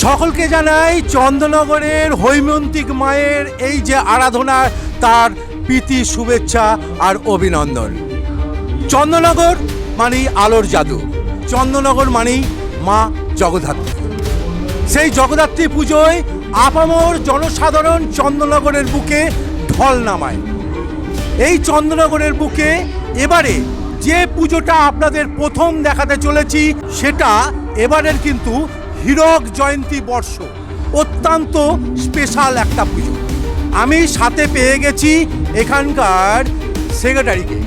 সকলকে জানাই চন্দ্রনগরের হৈমন্তিক মায়ের এই যে আরাধনা, তার প্রীতি, শুভেচ্ছা আর অভিনন্দন। চন্দ্রনগর মানেই আলোর জাদু। চন্দ্রনগর মানেই মা জগদ্ধাত্রী। সেই জগদ্ধাত্রী পুজোয় আপামর জনসাধারণ চন্দ্রনগরের বুকে ঢল নামায়। এই চন্দ্রনগরের বুকে এবারে যে পুজোটা আপনাদের প্রথম দেখাতে চলেছি, সেটা এবারের কিন্তু হীরক জয়ন্তী বর্ষ, অত্যন্ত স্পেশাল একটা পুজো। আমি সাথে পেয়ে গেছি এখানকার সেক্রেটারিকে।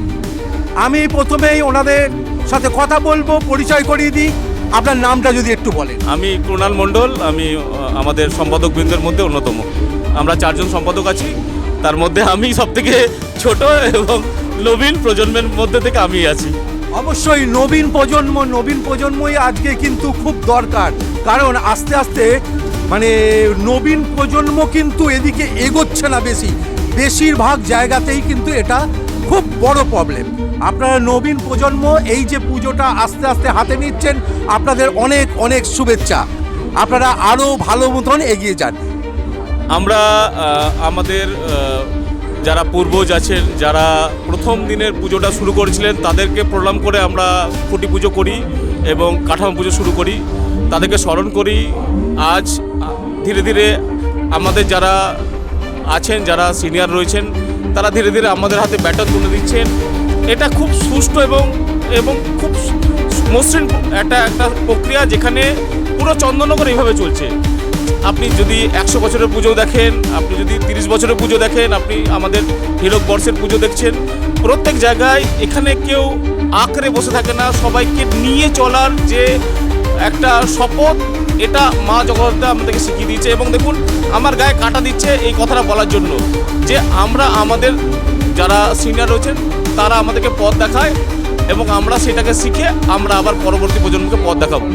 আমি প্রথমেই ওনাদের সাথে কথা বলব, পরিচয় করিয়ে দিই। আপনার নামটা যদি একটু বলেন। আমি কুণাল মণ্ডল, আমি আমাদের সম্পাদক বৃন্দের মধ্যে অন্যতম। আমরা চারজন সম্পাদক আছি, তার মধ্যে আমি সব থেকে ছোট এবং নবীন প্রজন্মের মধ্যে থেকে আমি আছি। অবশ্যই নবীন প্রজন্ম, নবীন প্রজন্মই আজকে কিন্তু খুব দরকার। কারণ আস্তে আস্তে মানে নবীন প্রজন্ম কিন্তু এদিকে এগোচ্ছে না বেশি। বেশিরভাগ জায়গাতেই কিন্তু এটা খুব বড় প্রবলেম আপনারা নবীন প্রজন্ম এই যে পুজোটা আস্তে আস্তে হাতে নিচ্ছেন, আপনাদের অনেক অনেক শুভেচ্ছা। আপনারা আরও ভালো মতন এগিয়ে যান। আমরা আমাদের যারা পূর্বজ আছেন, যারা প্রথম দিনের পুজোটা শুরু করেছিলেন, তাদেরকে প্রণাম করে আমরা খুঁটি পুজো করি এবং কাঠামো পুজো শুরু করি। তাদেরকে স্মরণ করি। আজ ধীরে ধীরে আমাদের যারা আছেন, যারা সিনিয়র রয়েছেন, তারা ধীরে ধীরে আমাদের হাতে ব্যাটন তুলে দিচ্ছেন। এটা খুব সুষ্ঠু এবং এবং খুব মসৃণ একটা একটা প্রক্রিয়া যেখানে পুরো চন্দননগর এইভাবে চলছে। আপনি যদি একশো বছরের পুজো দেখেন, আপনি যদি তিরিশ বছরের পুজো দেখেন, আপনি আমাদের হীরক বর্ষের পুজো দেখছেন। প্রত্যেক জায়গায় এখানে কেউ আঁকড়ে বসে থাকে না, সবাইকে নিয়ে চলার যে একটা শপথ, এটা মা জগদ্ধাত্রী আমাদেরকে শিখিয়ে দিয়েছে। এবং দেখুন, আমার গায়ে কাটা দিচ্ছে এই কথাটা বলার জন্য যে আমরা আমাদের যারা সিনিয়র রয়েছেন, তারা আমাদেরকে পথ দেখায় এবং আমরা সেটাকে শিখে আমরা আবার পরবর্তী প্রজন্মকে পথ দেখাবো।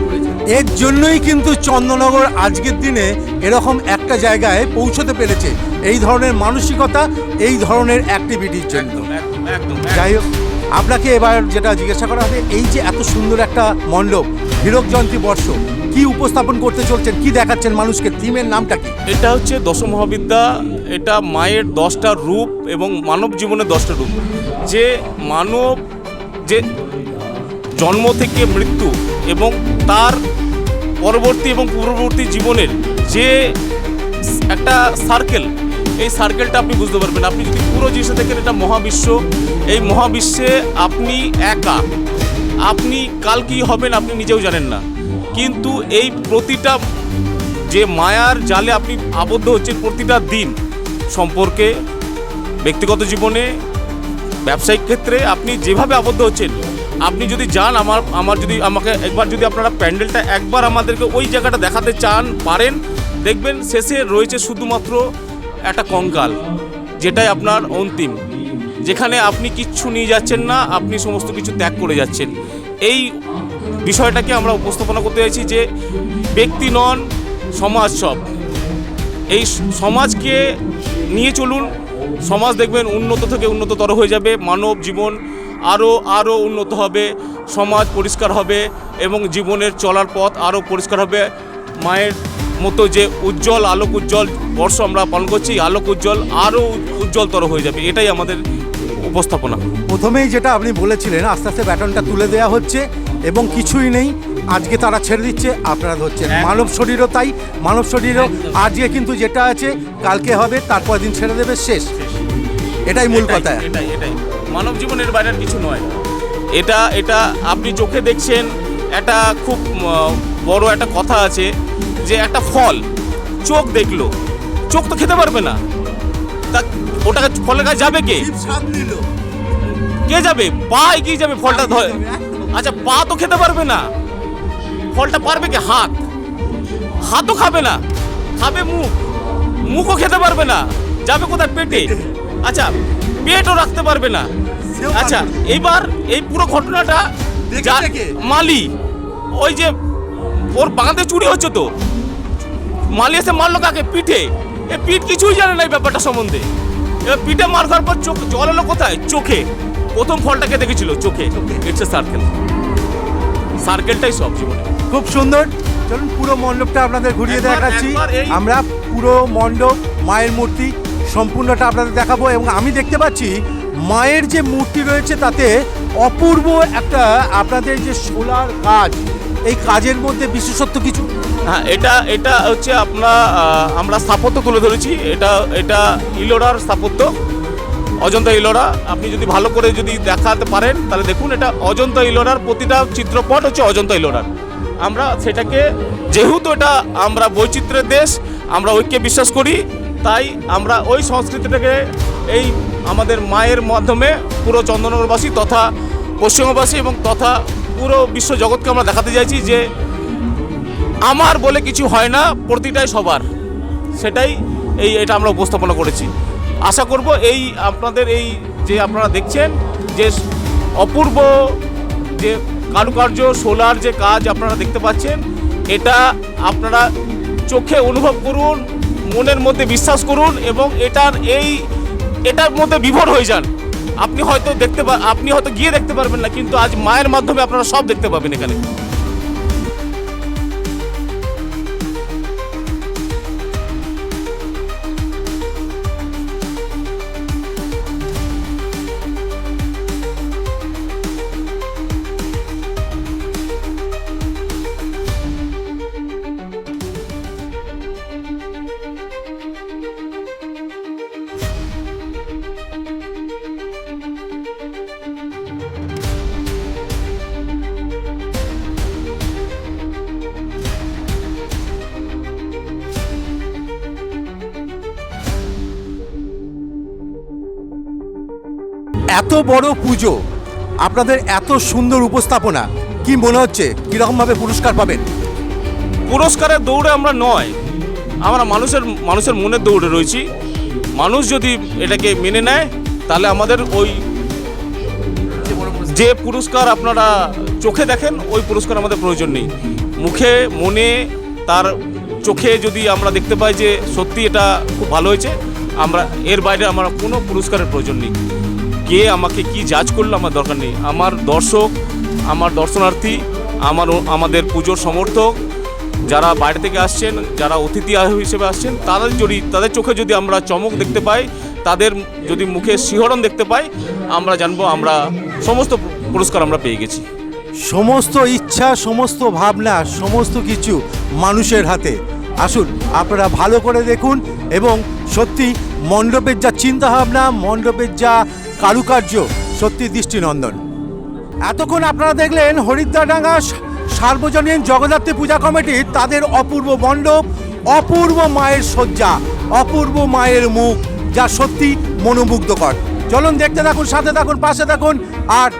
এর জন্যই কিন্তু চন্দ্রনগর আজকের দিনে এরকম একটা জায়গায় পৌঁছতে পেরেছে। এই ধরনের মানসিকতা এই ধরনের অ্যাক্টিভিটির জন্য। যাই হোক আপনাকে এবার যেটা জিজ্ঞাসা করা হবে এই যে এত সুন্দর একটা মণ্ডপ হীরক জয়ন্তী বর্ষ কি উপস্থাপন করতে চলছেন কি দেখাচ্ছেন মানুষকে থিমের নামটা কি? এটা হচ্ছে দশ মহাবিদ্যা এটা মায়ের দশটা রূপ এবং মানব জীবনের দশটা রূপ। যে মানব যে জন্ম থেকে মৃত্যু এবং তার পরবর্তী এবং পূর্ববর্তী জীবনের যে একটা সার্কেল এই সার্কেলটা আপনি বুঝতে পারবেন। আপনি যদি পুরো জিনিসটা দেখেন, এটা মহাবিশ্ব। এই মহাবিশ্বে আপনি একা। আপনি কাল কি হবেন, আপনি নিজেও জানেন না। কিন্তু এই প্রতিটা যে মায়ার জালে আপনি আবদ্ধ হচ্ছেন প্রতিটা দিন সম্পর্কে, ব্যক্তিগত জীবনে, ব্যবসায়িক ক্ষেত্রে আপনি যেভাবে আবদ্ধ হচ্ছেন আপনি যদি যান, আমার আমার যদি, আমাকে একবার যদি আপনারা প্যান্ডেলটা একবার আমাদেরকে ওই জায়গাটা দেখাতে চান, পারেন। দেখবেন শেষে রয়েছে শুধুমাত্র একটা কঙ্কাল, যেটাই আপনার অন্তিম। যেখানে আপনি কিচ্ছু নিয়ে যাচ্ছেন না, আপনি সমস্ত কিছু ত্যাগ করে যাচ্ছেন। এই বিষয়টাকে আমরা উপস্থাপনা করতে চাইছি যে, ব্যক্তি নন, সমাজ সব। এই সমাজকে নিয়ে চলুন। সমাজ দেখবেন উন্নত থেকে উন্নততর হয়ে যাবে। মানব জীবন আরও আরও উন্নত হবে সমাজ পরিষ্কার হবে এবং জীবনের চলার পথ আরও পরিষ্কার হবে। মায়ের মতো যে উজ্জ্বল আলোক উজ্জ্বল বর্ষ আমরা পালন করছি আলোক উজ্জ্বল আরও উজ্জ্বলতর হয়ে যাবে এটাই আমাদের উপস্থাপনা। প্রথমেই যেটা আপনি বলেছিলেন আস্তে আস্তে ব্যাটনটা তুলে দেওয়া হচ্ছে এবং কিছুই নেই আজকে তারা ছেড়ে দিচ্ছে আপনারা ধরছেন। মানব শরীরও তাই মানব শরীরও আজকে কিন্তু যেটা আছে কালকে হবে তারপর দিন ছেড়ে দেবে শেষ। এটাই মূল কথা। এটাই এটাই। মানব জীবনের বাইরে কিছু নয়। এটা এটা আপনি চোখে দেখছেন একটা খুব বড় একটা কথা আছে যে একটা ফল চোখ দেখল চোখ তো খেতে পারবে না। তা ওটাকে ফলের কাছে যাবে কে? কে যাবে? পা এগিয়ে যাবে ফলটা ধরে। আচ্ছা পা তো খেতে পারবে না। ফলটা পারবে কে? হাত। হাতও খাবে না। খাবে মুখ। মুখও খেতে পারবে না। যাবে কোথায়? পেটে। আচ্ছা পেটও রাখতে পারবে না। আচ্ছা এইবার এই পুরো ঘটনাটা মালি ওই যে ওর বাঁধে চুরি হচ্ছে তো। মালি এসে মারলো কাকে? পিঠে। এ পিঠ কিছুই জানে না এই ব্যাপারটা সম্বন্ধে। এবার পিঠে মার খাওয়ার পর চোখ জল এলো কোথায়? চোখে। প্রথম ফলটাকে দেখেছিল চোখে। ইটস এ সার্কেল সার্কেলটাই সব জীবনে। খুব সুন্দর। চলুন পুরো মণ্ডপটা আপনাদের ঘুরিয়ে দেখাচ্ছি। আমরা পুরো মণ্ডপ মায়ের মূর্তি সম্পূর্ণটা আপনাদের দেখাবো এবং আমি দেখতে পাচ্ছি মায়ের যে মূর্তি রয়েছে তাতে অপূর্ব একটা আপনাদের যে সোলার কাজ, এই কাজের মধ্যে বিশেষত্ব কিছু? হ্যাঁ এটা এটা হচ্ছে আপনার আমরা স্থাপত্য তুলে ধরেছি। এটা এটা ইলোরার স্থাপত্য, অজন্তা ইলোরা। আপনি যদি ভালো করে যদি দেখাতে পারেন, তাহলে দেখুন এটা অজন্তা ইলোরার প্রতিটা চিত্রপট হচ্ছে অজন্তা ইলোরার। আমরা সেটাকে, যেহেতু এটা আমরা বৈচিত্র্যের দেশ, আমরা ঐক্যে বিশ্বাস করি তাই আমরা ওই সংস্কৃতিটাকে এই আমাদের মায়ের মাধ্যমে পুরো চন্দননগরবাসী তথা পশ্চিমবাসী এবং তথা পুরো বিশ্ব জগৎকে আমরা দেখাতে চাইছি যে আমার বলে কিছু হয় না, প্রতিটাই সবার। সেটাই এই এটা আমরা উপস্থাপনা করেছি। আশা করব এই আপনাদের এই যে আপনারা দেখছেন, যে অপূর্ব যে কারুকার্য, সোলার যে কাজ আপনারা দেখতে পাচ্ছেন, এটা আপনারা চোখে অনুভব করুন মনের মধ্যে বিশ্বাস করুন এবং এটার এই, এটার মধ্যে বিভোর হয়ে যান। আপনি হয়তো দেখতে আপনি হয়তো গিয়ে দেখতে পারবেন না, কিন্তু আজ মায়ের মাধ্যমে আপনারা সব দেখতে পাবেন এখানে। এত বড় পুজো, আপনাদের এত সুন্দর উপস্থাপনা, কি মনে হচ্ছে? কীরকমভাবে পুরস্কার পাবেন? পুরস্কারের দৌড়ে আমরা নয়, আমরা মানুষের মানুষের মনের দৌড়ে রয়েছি। মানুষ যদি এটাকে মেনে নেয়, তাহলে আমাদের ওই যে পুরস্কার আপনারা চোখে দেখেন, ওই পুরস্কার আমাদের প্রয়োজন নেই। মুখে, মনে, তার চোখে যদি আমরা দেখতে পাই যে সত্যি এটা খুব ভালো হয়েছে, আমরা, এর বাইরে আমার কোনো পুরস্কারের প্রয়োজন নেই। কে আমাকে কি জাজ করল আমার দরকার নেই। আমার দর্শক, আমার দর্শনার্থী, আমার আমাদের পুজোর সমর্থক, যারা বাইরে থেকে আসছেন, যারা অতিথি হিসেবে আসছেন, তাদের যদি, তাদের চোখে যদি আমরা চমক দেখতে পাই, তাদের যদি মুখে শিহরণ দেখতে পাই, আমরা জানব আমরা সমস্ত পুরস্কার আমরা পেয়ে গেছি। সমস্ত ইচ্ছা, সমস্ত ভাবনা, সমস্ত কিছু মানুষের হাতে। আসুন, আপনারা ভালো করে দেখুন এবং সত্যি মণ্ডপের যা চিন্তাভাবনা, মণ্ডপের যা কারুকার্য, সত্যি দৃষ্টিনন্দন। এতক্ষণ আপনারা দেখলেন হরিদ্বারডাঙ্গা সা- সার্বজনীন জগদ্ধাত্রী পূজা কমিটির তাদের অপূর্ব মণ্ডপ, অপূর্ব মায়ের শয্যা, অপূর্ব মায়ের মুখ, যা সত্যি মনোমুগ্ধকর। চলুন দেখতে থাকুন, সাথে থাকুন, পাশে থাকুন, আর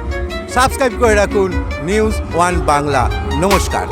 সাবস্ক্রাইব করে রাখুন নিউজ ওয়ান বাংলা। নমস্কার।